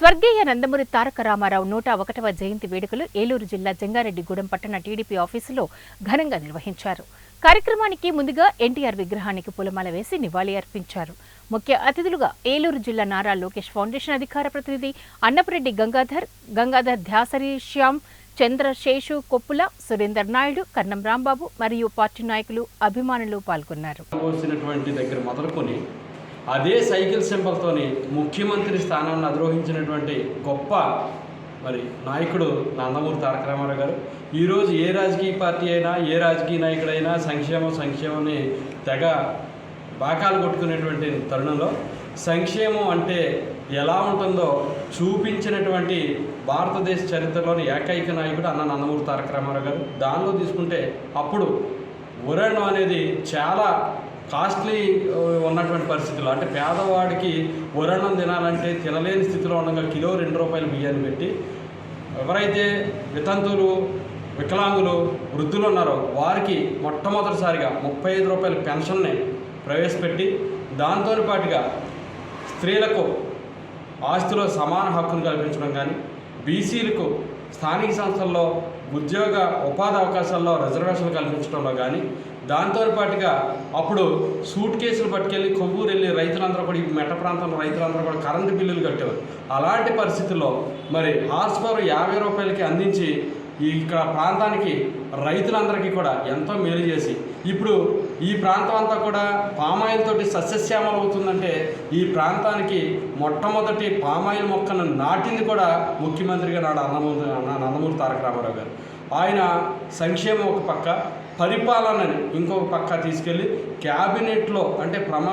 స్వర్గీయ నందమూరి తారక రామారావు నూట ఒకటవ జయంతి వేడుకలు ఏలూరు జిల్లా జంగారెడ్డిగూడెం పట్టణ టీడీపీ ఆఫీసులో ఘనంగా నిర్వహించారు. కార్యక్రమానికి ముందుగా ఎన్టీఆర్ విగ్రహానికి పూలమాల వేసి నివాళి అర్పించారు. ముఖ్య అతిథులుగా ఏలూరు జిల్లా నారా లోకేష్ ఫౌండేషన్ అధికార ప్రతినిధి అన్నపురెడ్డి గంగాధర్ గంగాధర్ ధ్యాసరి శ్యామ్ చంద్రశేషు కొప్పుల సురేందర్ నాయుడు కన్నం రాంబాబు మరియు పార్టీ నాయకులు అభిమానులు పాల్గొన్నారు. దగ్గర మొదలుకొని అదే సైకిల్ సింబల్తోని ముఖ్యమంత్రి స్థానాన్ని అధిరోహించినటువంటి గొప్ప మరి నాయకుడు నందమూరి తారక రామారావు గారు. ఈరోజు ఏ రాజకీయ పార్టీ అయినా ఏ రాజకీయ నాయకుడైనా సంక్షేమం సంక్షేమాన్ని తెగ బాకాలు కొట్టుకునేటువంటి తరుణంలో సంక్షేమం అంటే ఎలా ఉంటుందో చూపించినటువంటి భారతదేశ చరిత్రలోని ఏకైక నాయకుడు అన్న నందమూరి తారక రామారావు గారు. దానిలో తీసుకుంటే అప్పుడు ఉరణం అనేది చాలా కాస్ట్లీ ఉన్నటువంటి పరిస్థితులు అంటే పేదవాడికి ఉరణం తినాలంటే తినలేని స్థితిలో ఉండగా కిలో రెండు రూపాయలు బియ్యాన్ని పెట్టి ఎవరైతే వితంతులు వికలాంగులు వృద్ధులు ఉన్నారో వారికి మొట్టమొదటిసారిగా ముప్పై ఐదు రూపాయల పెన్షన్ని ప్రవేశపెట్టి దాంతో పాటుగా స్త్రీలకు ఆస్తిలో సమాన హక్కును కల్పించడం కానీ బీసీలకు స్థానిక సంస్థల్లో ఉద్యోగ ఉపాధి అవకాశాల్లో రిజర్వేషన్లు కల్పించడంలో కానీ దాంతో పాటుగా అప్పుడు సూట్ కేసులు పట్టుకెళ్ళి కొవ్వూరు వెళ్ళి రైతులందరూ కూడా ఈ మెట్ట ప్రాంతంలో రైతులందరూ కూడా కరెంటు బిల్లులు కట్టేవారు. అలాంటి పరిస్థితుల్లో మరి హార్స్ పవర్ యాభై రూపాయలకి అందించి ఇక్కడ ప్రాంతానికి రైతులందరికీ కూడా ఎంతో మేలు చేసి ఇప్పుడు ఈ ప్రాంతం అంతా కూడా పామాయిల్ తోటి సస్యశ్యామలు అవుతుందంటే ఈ ప్రాంతానికి మొట్టమొదటి పామాయిల్ మొక్కను నాటింది కూడా ముఖ్యమంత్రిగా నాడు అన్నమూరి నందమూరి తారక రామారావు గారు. ఆయన సంక్షేమం ఒక పక్క పరిపాలనని ఇంకొక పక్క తీసుకెళ్ళి క్యాబినెట్లో అంటే ప్రమాణ